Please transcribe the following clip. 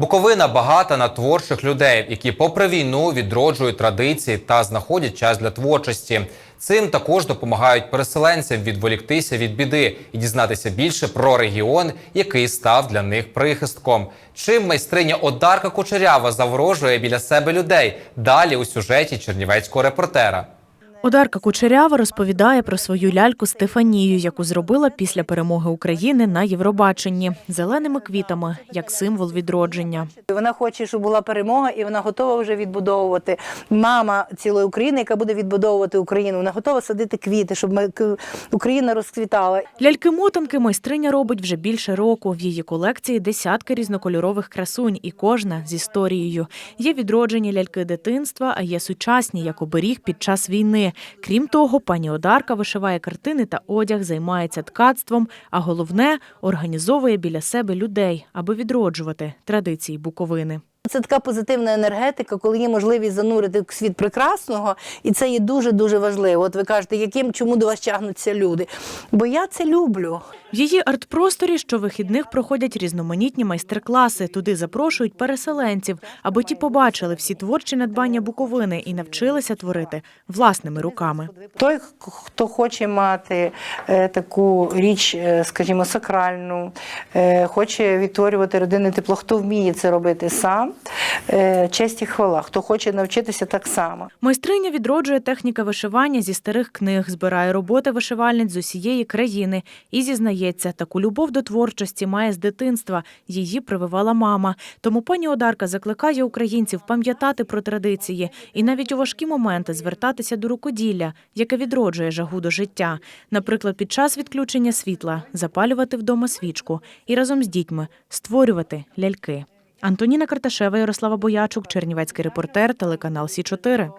Буковина багата на творчих людей, які, попри війну, відроджують традиції та знаходять час для творчості. Цим також допомагають переселенцям відволіктися від біди і дізнатися більше про регіон, який став для них прихистком. Чим майстриня Одарка Кучерява заворожує біля себе людей? Далі у сюжеті чернівецького репортера. Одарка Кучерява розповідає про свою ляльку Стефанію, яку зробила після перемоги України на Євробаченні зеленими квітами як символ відродження. Вона хоче, щоб була перемога, і вона готова вже відбудовувати. Мама цілої України, яка буде відбудовувати Україну. Вона готова садити квіти, щоб Україна розквітала. Ляльки-мотанки майстриня робить вже більше року. В її колекції десятки різнокольорових красунь, і кожна з історією. Є відроджені ляльки дитинства, а є сучасні, як оберіг під час війни. Крім того, пані Одарка вишиває картини та одяг, займається ткацтвом, а головне організовує біля себе людей, аби відроджувати традиції Буковини. Це така позитивна енергетика, коли є можливість занурити в світ прекрасного, і це є дуже дуже важливо. От ви кажете, яким чому до вас тягнуться люди? Бо я це люблю. В її арт-просторі щовихідних проходять різноманітні майстер-класи. Туди запрошують переселенців, аби ті побачили всі творчі надбання Буковини і навчилися творити власними руками. Той, хто хоче мати е, таку річ, е, скажімо, сакральну, е, хоче відтворювати родинне тепло, хто вміє це робити сам, честь і хвала, хто хоче навчитися так само. Майстриня відроджує техніка вишивання зі старих книг, збирає роботи вишивальниць з усієї країни і зізнається, таку любов до творчості має з дитинства. Її прививала мама. Тому пані Одарка закликає українців пам'ятати про традиції і навіть у важкі моменти звертатися до рукоділля, яке відроджує жагу до життя. Наприклад, під час відключення світла запалювати вдома свічку і разом з дітьми створювати ляльки. Антоніна Карташева, Ярослава Боячук, Чернівецький репортер, телеканал Сі 4